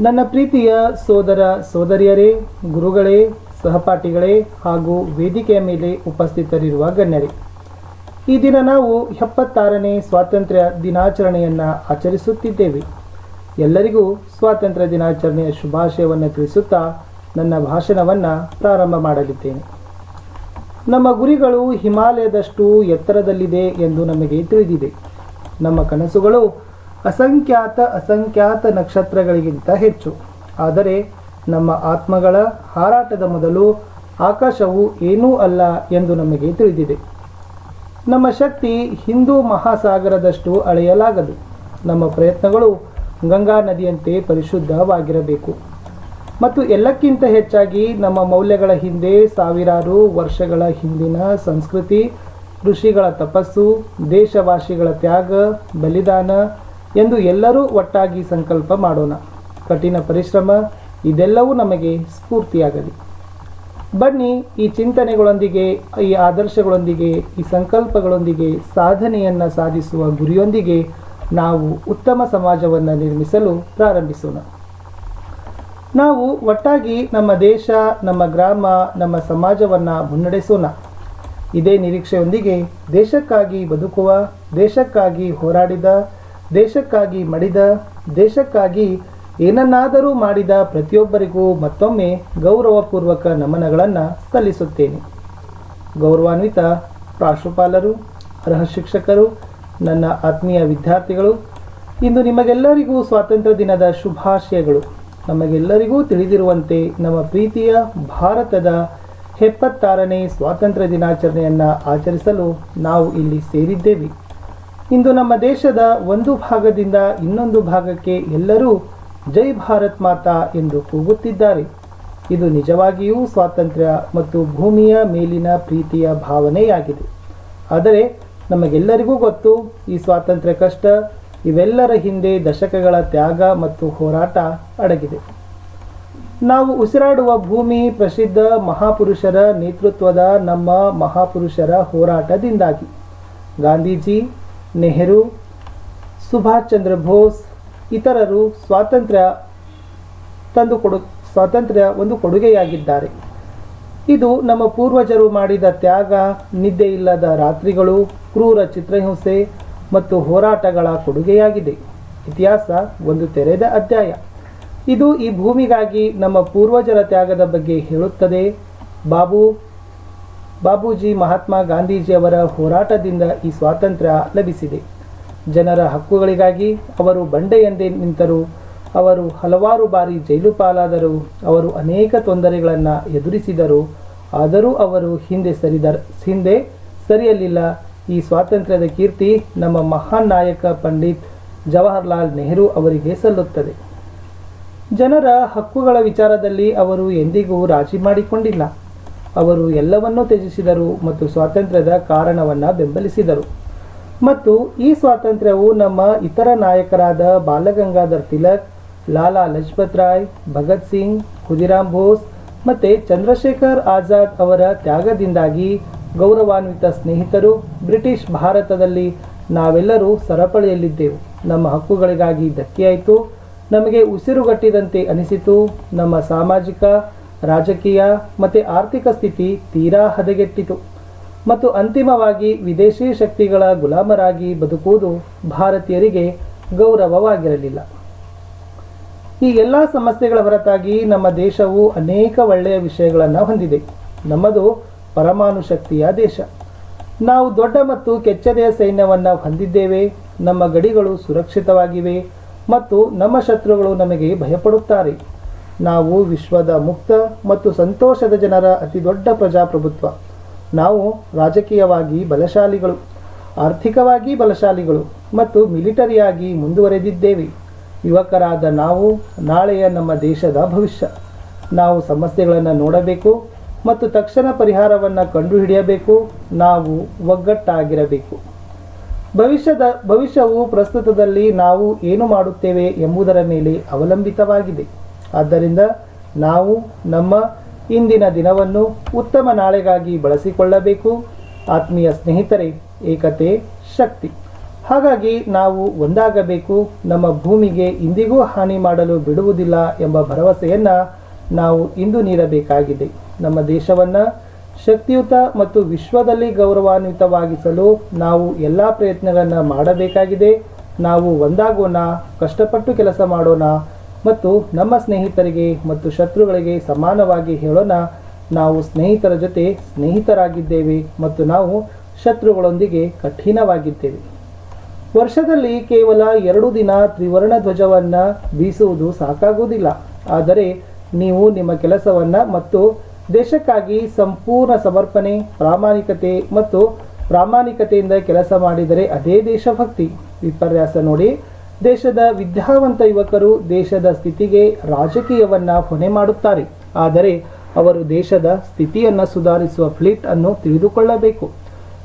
ನನ್ನ ಪ್ರೀತಿಯ ಸೋದರ ಸೋದರಿಯರೇ, ಗುರುಗಳೇ, ಸಹಪಾಠಿಗಳೇ ಹಾಗೂ ವೇದಿಕೆಯ ಮೇಲೆ ಉಪಸ್ಥಿತರಿರುವ ಗಣ್ಯರೇ, ಈ ದಿನ ನಾವು ಎಪ್ಪತ್ತಾರನೇ ಸ್ವಾತಂತ್ರ್ಯ ದಿನಾಚರಣೆಯನ್ನು ಆಚರಿಸುತ್ತಿದ್ದೇವೆ. ಎಲ್ಲರಿಗೂ ಸ್ವಾತಂತ್ರ್ಯ ದಿನಾಚರಣೆಯ ಶುಭಾಶಯವನ್ನು ತಿಳಿಸುತ್ತಾ ನನ್ನ ಭಾಷಣವನ್ನು ಪ್ರಾರಂಭ ಮಾಡಲಿದ್ದೇನೆ. ನಮ್ಮ ಗುರಿಗಳು ಹಿಮಾಲಯದಷ್ಟು ಎತ್ತರದಲ್ಲಿದೆ ಎಂದು ನಮಗೆ ತಿಳಿದಿದೆ. ನಮ್ಮ ಕನಸುಗಳು ಅಸಂಖ್ಯಾತ ಅಸಂಖ್ಯಾತ ನಕ್ಷತ್ರಗಳಿಗಿಂತ ಹೆಚ್ಚು. ಆದರೆ ನಮ್ಮ ಆತ್ಮಗಳ ಹಾರಾಟದ ಮೊದಲು ಆಕಾಶವು ಏನೂ ಅಲ್ಲ ಎಂದು ನಮಗೆ ತಿಳಿದಿದೆ. ನಮ್ಮ ಶಕ್ತಿ ಹಿಂದೂ ಮಹಾಸಾಗರದಷ್ಟು ಅಳೆಯಲಾಗದು. ನಮ್ಮ ಪ್ರಯತ್ನಗಳು ಗಂಗಾ ನದಿಯಂತೆ ಪರಿಶುದ್ಧವಾಗಿರಬೇಕು. ಮತ್ತು ಎಲ್ಲಕ್ಕಿಂತ ಹೆಚ್ಚಾಗಿ ನಮ್ಮ ಮೌಲ್ಯಗಳ ಹಿಂದೆ ಸಾವಿರಾರು ವರ್ಷಗಳ ಹಿಂದಿನ ಸಂಸ್ಕೃತಿ, ಋಷಿಗಳ ತಪಸ್ಸು, ದೇಶವಾಸಿಗಳ ತ್ಯಾಗ, ಬಲಿದಾನ ಎಂದು ಎಲ್ಲರೂ ಒಟ್ಟಾಗಿ ಸಂಕಲ್ಪ ಮಾಡೋಣ. ಕಠಿಣ ಪರಿಶ್ರಮ, ಇದೆಲ್ಲವೂ ನಮಗೆ ಸ್ಫೂರ್ತಿಯಾಗಲಿ. ಬನ್ನಿ ಈ ಚಿಂತನೆಗಳೊಂದಿಗೆ, ಈ ಆದರ್ಶಗಳೊಂದಿಗೆ, ಈ ಸಂಕಲ್ಪಗಳೊಂದಿಗೆ, ಸಾಧನೆಯನ್ನು ಸಾಧಿಸುವ ಗುರಿಯೊಂದಿಗೆ ನಾವು ಉತ್ತಮ ಸಮಾಜವನ್ನು ನಿರ್ಮಿಸಲು ಪ್ರಾರಂಭಿಸೋಣ. ನಾವು ಒಟ್ಟಾಗಿ ನಮ್ಮ ದೇಶ, ನಮ್ಮ ಗ್ರಾಮ, ನಮ್ಮ ಸಮಾಜವನ್ನು ಮುನ್ನಡೆಸೋಣ. ಇದೇ ನಿರೀಕ್ಷೆಯೊಂದಿಗೆ ದೇಶಕ್ಕಾಗಿ ಬದುಕುವ, ದೇಶಕ್ಕಾಗಿ ಹೋರಾಡಿದ ದೇಶಕ್ಕಾಗಿ ಮಡಿದ, ದೇಶಕ್ಕಾಗಿ ಏನನ್ನಾದರೂ ಮಾಡಿದ ಪ್ರತಿಯೊಬ್ಬರಿಗೂ ಮತ್ತೊಮ್ಮೆ ಗೌರವಪೂರ್ವಕ ನಮನಗಳನ್ನು ಸಲ್ಲಿಸುತ್ತೇನೆ. ಗೌರವಾನ್ವಿತ ಪ್ರಾಶುಪಾಲರು ಅರ್ಹ ಶಿಕ್ಷಕರು ನನ್ನ ಆತ್ಮೀಯ ವಿದ್ಯಾರ್ಥಿಗಳು, ಇಂದು ನಿಮಗೆಲ್ಲರಿಗೂ ಸ್ವಾತಂತ್ರ್ಯ ದಿನದ ಶುಭಾಶಯಗಳು. ನಮಗೆಲ್ಲರಿಗೂ ತಿಳಿದಿರುವಂತೆ ನಮ್ಮ ಪ್ರೀತಿಯ ಭಾರತದ ಎಪ್ಪತ್ತಾರನೇ ಸ್ವಾತಂತ್ರ್ಯ ದಿನಾಚರಣೆಯನ್ನು ಆಚರಿಸಲು ನಾವು ಇಲ್ಲಿ ಸೇರಿದ್ದೇವೆ. ಇಂದು ನಮ್ಮ ದೇಶದ ಒಂದು ಭಾಗದಿಂದ ಇನ್ನೊಂದು ಭಾಗಕ್ಕೆ ಎಲ್ಲರೂ ಜೈ ಭಾರತ್ ಮಾತಾ ಎಂದು ಕೂಗುತ್ತಿದ್ದಾರೆ. ಇದು ನಿಜವಾಗಿಯೂ ಸ್ವಾತಂತ್ರ್ಯ ಮತ್ತು ಭೂಮಿಯ ಮೇಲಿನ ಪ್ರೀತಿಯ ಭಾವನೆಯಾಗಿದೆ. ಆದರೆ ನಮಗೆಲ್ಲರಿಗೂ ಗೊತ್ತು, ಈ ಸ್ವಾತಂತ್ರ್ಯ ಕಷ್ಟ, ಇವೆಲ್ಲರ ಹಿಂದೆ ದಶಕಗಳ ತ್ಯಾಗ ಮತ್ತು ಹೋರಾಟ ಅಡಗಿದೆ. ನಾವು ಉಸಿರಾಡುವ ಭೂಮಿ ಪ್ರಸಿದ್ಧ ಮಹಾಪುರುಷರ ನೇತೃತ್ವದ ನಮ್ಮ ಮಹಾಪುರುಷರ ಹೋರಾಟದಿಂದಾಗಿ. ಗಾಂಧೀಜಿ ನೆಹರು, ಸುಭಾಷ್ ಚಂದ್ರ ಬೋಸ್ ಇತರರು ಸ್ವಾತಂತ್ರ್ಯ ತಂದುಕೊಡು, ಸ್ವಾತಂತ್ರ್ಯ ಒಂದು ಕೊಡುಗೆಯಾಗಿದ್ದಾರೆ. ಇದು ನಮ್ಮ ಪೂರ್ವಜರು ಮಾಡಿದ ತ್ಯಾಗ, ನಿದ್ದೆ ಇಲ್ಲದ ರಾತ್ರಿಗಳು, ಕ್ರೂರ ಚಿತ್ರಹಿಂಸೆ ಮತ್ತು ಹೋರಾಟಗಳ ಕೊಡುಗೆಯಾಗಿದೆ. ಇತಿಹಾಸ ಒಂದು ತೆರೆದ ಅಧ್ಯಾಯ. ಇದು ಈ ಭೂಮಿಗಾಗಿ ನಮ್ಮ ಪೂರ್ವಜರ ತ್ಯಾಗದ ಬಗ್ಗೆ ಹೇಳುತ್ತದೆ. ಬಾಬು ಬಾಬೂಜಿ ಮಹಾತ್ಮ ಗಾಂಧೀಜಿಯವರ ಹೋರಾಟದಿಂದ ಈ ಸ್ವಾತಂತ್ರ್ಯ ಲಭಿಸಿದೆ. ಜನರ ಹಕ್ಕುಗಳಿಗಾಗಿ ಅವರು ಬಂಡೆಯಂದೇ ನಿಂತರು, ಅವರು ಹಲವಾರು ಬಾರಿ ಜೈಲು ಪಾಲಾದರು, ಅವರು ಅನೇಕ ತೊಂದರೆಗಳನ್ನು ಎದುರಿಸಿದರು, ಆದರೂ ಅವರು ಹಿಂದೆ ಸರಿದ ಹಿಂದೆ ಸರಿಯಲಿಲ್ಲ. ಈ ಸ್ವಾತಂತ್ರ್ಯದ ಕೀರ್ತಿ ನಮ್ಮ ಮಹಾನ್ ನಾಯಕ ಪಂಡಿತ್ ಜವಾಹರ್ಲಾಲ್ ನೆಹರು ಅವರಿಗೆ ಸಲ್ಲುತ್ತದೆ. ಜನರ ಹಕ್ಕುಗಳ ವಿಚಾರದಲ್ಲಿ ಅವರು ಎಂದಿಗೂ ರಾಜಿ ಮಾಡಿಕೊಂಡಿಲ್ಲ. ಅವರು ಎಲ್ಲವನ್ನೂ ತ್ಯಜಿಸಿದರು ಮತ್ತು ಸ್ವಾತಂತ್ರ್ಯದ ಕಾರಣವನ್ನು ಬೆಂಬಲಿಸಿದರು. ಮತ್ತು ಈ ಸ್ವಾತಂತ್ರ್ಯವು ನಮ್ಮ ಇತರ ನಾಯಕರಾದ ಬಾಲಗಂಗಾಧರ್ ತಿಲಕ್, ಲಾಲಾ ಲಜಪತ್ ರಾಯ್, ಭಗತ್ ಸಿಂಗ್ ಖುದಿರಾಮ್ ಬೋಸ್ ಮತ್ತು ಚಂದ್ರಶೇಖರ್ ಆಜಾದ್ ಅವರ ತ್ಯಾಗದಿಂದಾಗಿ ಗೌರವಾನ್ವಿತ ಸ್ನೇಹಿತರು ಬ್ರಿಟಿಷ್ ಭಾರತದಲ್ಲಿ ನಾವೆಲ್ಲರೂ ಸರಪಳಿಯಲ್ಲಿದ್ದೆವು. ನಮ್ಮ ಹಕ್ಕುಗಳಿಗಾಗಿ ಧಕ್ಕೆಯಾಯಿತು. ನಮಗೆ ಉಸಿರುಗಟ್ಟಿದಂತೆ ಅನಿಸಿತು. ನಮ್ಮ ಸಾಮಾಜಿಕ ರಾಜಕೀಯ ಮತ್ತು ಆರ್ಥಿಕ ಸ್ಥಿತಿ ತೀರಾ ಹದಗೆಟ್ಟಿತು. ಮತ್ತು ಅಂತಿಮವಾಗಿ ವಿದೇಶಿ ಶಕ್ತಿಗಳ ಗುಲಾಮರಾಗಿ ಬದುಕುವುದು ಭಾರತೀಯರಿಗೆ ಗೌರವವಾಗಿರಲಿಲ್ಲ. ಈ ಎಲ್ಲ ಸಮಸ್ಯೆಗಳ ಹೊರತಾಗಿ ನಮ್ಮ ದೇಶವು ಅನೇಕ ಒಳ್ಳೆಯ ವಿಷಯಗಳನ್ನು ಹೊಂದಿದೆ. ನಮ್ಮದು ಪರಮಾಣು ಶಕ್ತಿಯ ದೇಶ. ನಾವು ದೊಡ್ಡ ಮತ್ತು ಕೆಚ್ಚದೆಯ ಸೈನ್ಯವನ್ನು ಹೊಂದಿದ್ದೇವೆ. ನಮ್ಮ ಗಡಿಗಳು ಸುರಕ್ಷಿತವಾಗಿವೆ. ಮತ್ತು ನಮ್ಮ ಶತ್ರುಗಳು ನಮಗೆ ಭಯಪಡುತ್ತಾರೆ. ನಾವು ವಿಶ್ವದ ಮುಕ್ತ ಮತ್ತು ಸಂತೋಷದ ಜನರ ಅತಿದೊಡ್ಡ ಪ್ರಜಾಪ್ರಭುತ್ವ. ನಾವು ರಾಜಕೀಯವಾಗಿ ಬಲಶಾಲಿಗಳು, ಆರ್ಥಿಕವಾಗಿ ಬಲಶಾಲಿಗಳು ಮತ್ತು ಮಿಲಿಟರಿಯಾಗಿ ಮುಂದುವರೆದಿದ್ದೇವೆ. ಯುವಕರಾದ ನಾವು ನಾಳೆಯ ನಮ್ಮ ದೇಶದ ಭವಿಷ್ಯ. ನಾವು ಸಮಸ್ಯೆಗಳನ್ನು ನೋಡಬೇಕು ಮತ್ತು ತಕ್ಷಣ ಪರಿಹಾರವನ್ನು ಕಂಡುಹಿಡಿಯಬೇಕು. ನಾವು ಒಗ್ಗಟ್ಟಾಗಿರಬೇಕು. ಭವಿಷ್ಯದ, ಭವಿಷ್ಯವು ಪ್ರಸ್ತುತದಲ್ಲಿ ನಾವು ಏನು ಮಾಡುತ್ತೇವೆ ಎಂಬುದರ ಮೇಲೆ ಅವಲಂಬಿತವಾಗಿದೆ. ಆದ್ದರಿಂದ ನಾವು ನಮ್ಮ ಇಂದಿನ ದಿನವನ್ನು ಉತ್ತಮ ನಾಳೆಗಾಗಿ ಬಳಸಿಕೊಳ್ಳಬೇಕು. ಆತ್ಮೀಯ ಸ್ನೇಹಿತರೆ, ಏಕತೆ, ಶಕ್ತಿ. ಹಾಗಾಗಿ ನಾವು ಒಂದಾಗಬೇಕು. ನಮ್ಮ ಭೂಮಿಗೆ ಇಂದಿಗೂ ಹಾನಿ ಮಾಡಲು ಬಿಡುವುದಿಲ್ಲ ಎಂಬ ಭರವಸೆಯನ್ನು ನಾವು ಇಂದು ನೀಡಬೇಕಾಗಿದೆ. ನಮ್ಮ ದೇಶವನ್ನು ಶಕ್ತಿಯುತ ಮತ್ತು ವಿಶ್ವದಲ್ಲಿ ಗೌರವಾನ್ವಿತವಾಗಿಸಲು ನಾವು ಎಲ್ಲ ಪ್ರಯತ್ನಗಳನ್ನು ಮಾಡಬೇಕಾಗಿದೆ. ನಾವು ಒಂದಾಗೋಣ, ಕಷ್ಟಪಟ್ಟು ಕೆಲಸ ಮಾಡೋಣ ಮತ್ತು ನಮ್ಮ ಸ್ನೇಹಿತರಿಗೆ ಮತ್ತು ಶತ್ರುಗಳಿಗೆ ಸಮಾನವಾಗಿ ಹೇಳೋಣ, ನಾವು ಸ್ನೇಹಿತರ ಜೊತೆ ಸ್ನೇಹಿತರಾಗಿದ್ದೇವೆ ಮತ್ತು ನಾವು ಶತ್ರುಗಳೊಂದಿಗೆ ಕಠಿಣವಾಗಿದ್ದೇವೆ. ವರ್ಷದಲ್ಲಿ ಕೇವಲ ಎರಡು ದಿನ ತ್ರಿವರ್ಣ ಧ್ವಜವನ್ನು ಬೀಸುವುದು ಸಾಕಾಗುವುದಿಲ್ಲ. ಆದರೆ ನೀವು ನಿಮ್ಮ ಕೆಲಸವನ್ನು ಮತ್ತು ದೇಶಕ್ಕಾಗಿ ಸಂಪೂರ್ಣ ಸಮರ್ಪಣೆ, ಪ್ರಾಮಾಣಿಕತೆ ಮತ್ತು ಪ್ರಾಮಾಣಿಕತೆಯಿಂದ ಕೆಲಸ ಮಾಡಿದರೆ ಅದೇ ದೇಶಭಕ್ತಿ. ವಿಪರ್ಯಾಸ ನೋಡಿ. ದೇಶದ ವಿದ್ಯಾವಂತ ಯುವಕರು ದೇಶದ ಸ್ಥಿತಿಗೆ ರಾಜಕೀಯವನ್ನ ಹೊಣೆ ಮಾಡುತ್ತಾರೆ. ಆದರೆ ಅವರು ದೇಶದ ಸ್ಥಿತಿಯನ್ನು ಸುಧಾರಿಸುವ ಫ್ಲಿಟ್ ಅನ್ನು ತಿಳಿದುಕೊಳ್ಳಬೇಕು.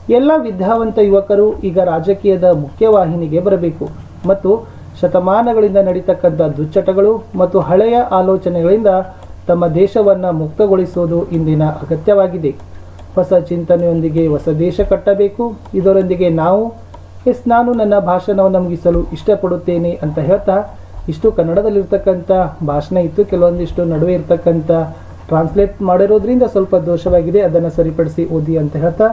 ಎಲ್ಲ ವಿದ್ಯಾವಂತ ಯುವಕರು ಈಗ ರಾಜಕೀಯದ ಮುಖ್ಯವಾಹಿನಿಗೆ ಬರಬೇಕು. ಮತ್ತು ಶತಮಾನಗಳಿಂದ ನಡೀತಕ್ಕಂಥ ದುಶ್ಚಟಗಳು ಮತ್ತು ಹಳೆಯ ಆಲೋಚನೆಗಳಿಂದ ತಮ್ಮ ದೇಶವನ್ನು ಮುಕ್ತಗೊಳಿಸುವುದು ಇಂದಿನ ಅಗತ್ಯವಾಗಿದೆ. ಹೊಸ ಚಿಂತನೆಯೊಂದಿಗೆ ಹೊಸ ದೇಶ ಕಟ್ಟಬೇಕು. ಇದರೊಂದಿಗೆ ನಾವು ಎಸ್, ನಾನು ನನ್ನ ಭಾಷಣವನ್ನು ಮುಗಿಸಲು ಇಷ್ಟಪಡುತ್ತೇನೆ ಅಂತ ಹೇಳ್ತಾ, ಇಷ್ಟು ಕನ್ನಡದಲ್ಲಿರ್ತಕ್ಕಂಥ ಭಾಷಣ ಇತ್ತು. ಕೆಲವೊಂದಿಷ್ಟು ನಡುವೆ ಇರ್ತಕ್ಕಂಥ ಟ್ರಾನ್ಸ್ಲೇಟ್ ಮಾಡಿರೋದ್ರಿಂದ ಸ್ವಲ್ಪ ದೋಷವಾಗಿದೆ. ಅದನ್ನು ಸರಿಪಡಿಸಿ ಓದಿ ಅಂತ ಹೇಳ್ತಾ